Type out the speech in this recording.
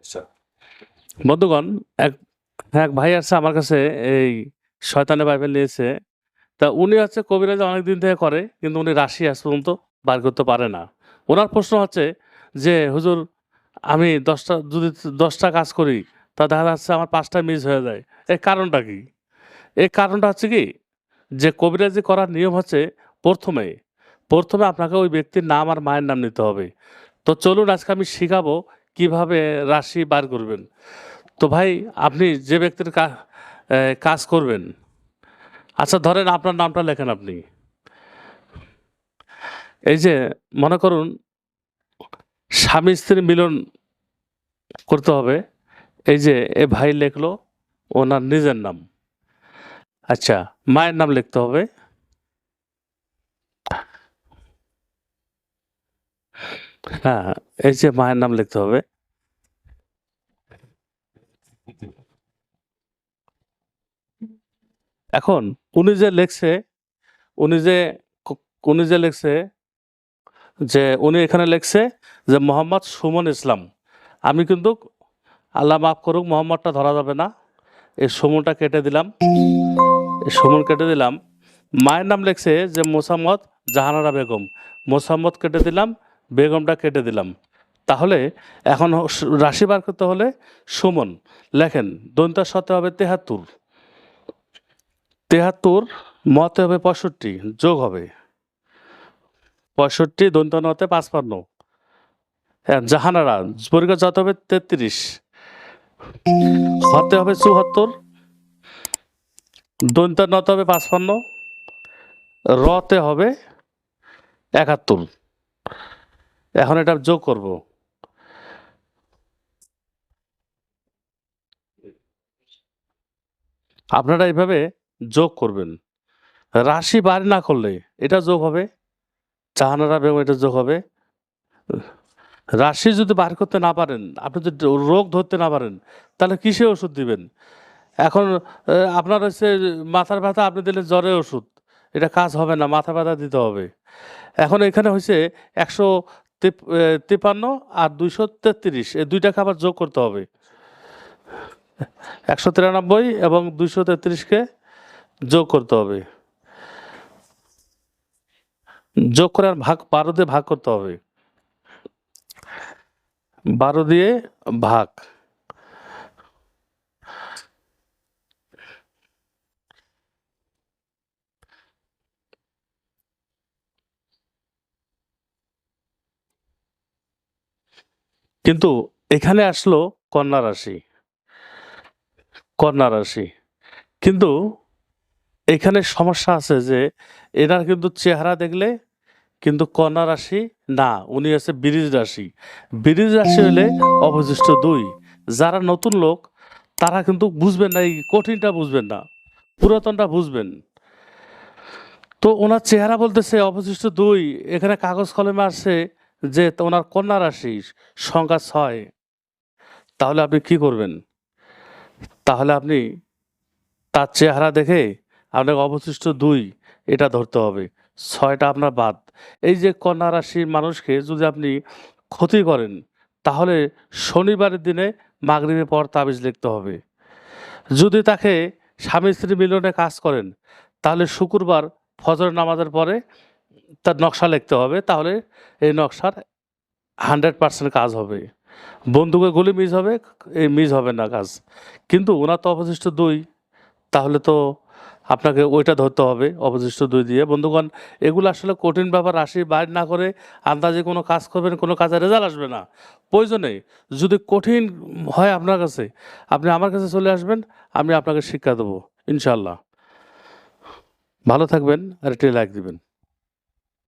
আচ্ছা। বন্ধুগণ, এক এক ভাই আছে আমার কাছে, এই শয়তানের বাইবেল নিয়েছে। তা উনি হচ্ছে কবিরাজ অনেক দিন থেকে করে, কিন্তু উনি রাশি আজ পর্যন্ত বার করতে পারে না। ওনার প্রশ্ন হচ্ছে যে, হুজুর, আমি দশটা, যদি দশটা কাজ করি, তা দেখা যাচ্ছে আমার পাঁচটা মিস হয়ে যায়। এর কারণটা কি? এই কারণটা হচ্ছে কি? যে কবিরাজি করার নিয়ম হচ্ছে প্রথমে প্রথমে আপনাকে ওই ব্যক্তির নাম আর মায়ের নাম নিতে হবে। তো চলুন আজকে আমি শিখাবো কীভাবে রাশি বার করবেন? তো ভাই, আপনি যে ব্যক্তির কাজ করবেন। আচ্ছা ধরেন আপনার নামটা লেখেন আপনি। এই যে, মনে করুন, স্বামী স্ত্রী মিলন করতে হবে। এই যে, এ ভাই লেখলো, ওনার নিজের নাম। আচ্ছা মায়ের নাম লিখতে হবে। হ্যাঁ এই যে মায়ের নাম লিখতে হবে। এখন উনি যে লেখছে, উনি যে উনি যে লেখছে যে উনি এখানে লেখছে যে মোহাম্মদ সুমন ইসলাম। আমি কিন্তু আল্লাহ মাফ করুক, মোহাম্মদটা ধরা যাবে না। এই সুমনটা কেটে দিলাম। এই সুমন কেটে দিলাম। মায়ের নাম লেখছে যে মোসাম্মদ জাহানারা বেগম। মোসাম্মদ কেটে দিলাম। বেগমটা কেটে দিলাম। তাহলে এখন রাশি বার করতে হলে সুমন, লেখেন, দন্তার সাথে হবে তেহাত্তর। তেহাত্তর, মতে হবে পঁয়ষট্টি, যোগ হবে পঁয়ষট্টি দন্তান্ন নতে পাঁচপান্ন। হ্যাঁ জাহানারা পরীক্ষা যত হবে তেত্রিশ। হতে হবে চুহাত্তর দন্তান্ন হতে হবে পাঁচপান্ন, রতে হবে একাত্তর। এখন এটা যোগ করব। আপনারা এইভাবে যোগ করবেন। রাশি বার না করলে এটা যোগ হবে চাহানারা বেগম এটা যোগ হবে। রাশি যদি বার করতে না পারেন, আপনি যদি রোগ ধরতে না পারেন, তাহলে কিসে ওষুধ দিবেন? এখন আপনার হচ্ছে মাথার ব্যথা, আপনি দিলেন জ্বরের ওষুধ। এটা কাজ হবে না, মাথা ব্যথা দিতে হবে। এখন এখানে হয়েছে একশো তিপ- আহ, তিপ্পান্ন আর দুইশো তেত্রিশ। এই দুইটা খাবার যোগ করতে হবে। একশো তিরানব্বই এবং দুইশো তেত্রিশকে যোগ করতে হবে। যোগ করে ভাগ বারো দিয়ে ভাগ করতে হবে। বারো দিয়ে ভাগ। কিন্তু এখানে আসলো কন্যা রাশি। কন্যা রাশি। কিন্তু এখানে সমস্যা আছে যে এনার কিন্তু চেহারা দেখলে কিন্তু কন্যা রাশি না উনি আছে বীরিজ রাশি। বীরিজ রাশি হলে অবশিষ্ট দুই যারা নতুন লোক তারা কিন্তু বুঝবেন না এই কঠিনটা বুঝবেন না পুরাতনটা বুঝবেন। তো ওনার চেহারা বলতেছে অবশিষ্ট দুই এখানে কাগজ কলমে আসছে যে ওনার কন্যা রাশি সংখ্যা ছয়, তাহলে আপনি কি করবেন? তাহলে আপনি তার চেহারা দেখে আপনাকে অবশিষ্ট দুই এটা ধরতে হবে, ছয়টা আপনার বাদ। এই যে কন্যা রাশির মানুষকে যদি আপনি ক্ষতি করেন, তাহলে শনিবারের দিনে মাগরিবের পর তাবিজ লিখতে হবে। যদি তাকে স্বামী স্ত্রী মিলনে কাজ করেন, তাহলে শুক্রবার ফজর নামাজের পরে তার নকশা লিখতে হবে, তাহলে এই নকশার হান্ড্রেড পার্সেন্ট কাজ হবে। বন্দুকে গুলি মিস হবে, এই মিস হবে না কাজ। কিন্তু ওনার তো অবশিষ্ট দুই, তাহলে তো আপনাকে ওইটা ধরতে হবে, অবশিষ্ট দুই দিয়ে। বন্ধুগণ, এগুলো আসলে কঠিন ব্যাপার, রাশি বাইর না করে আন্দাজে কোনো কাজ করবেন, কোনো কাজে রেজাল্ট আসবে না। প্রয়োজনে যদি কঠিন হয় আপনার কাছে, আপনি আমার কাছে চলে আসবেন, আমি আপনাকে শিক্ষা দেবো ইনশাল্লাহ ভালো থাকবেন, আর একটি লাইক দিবেন।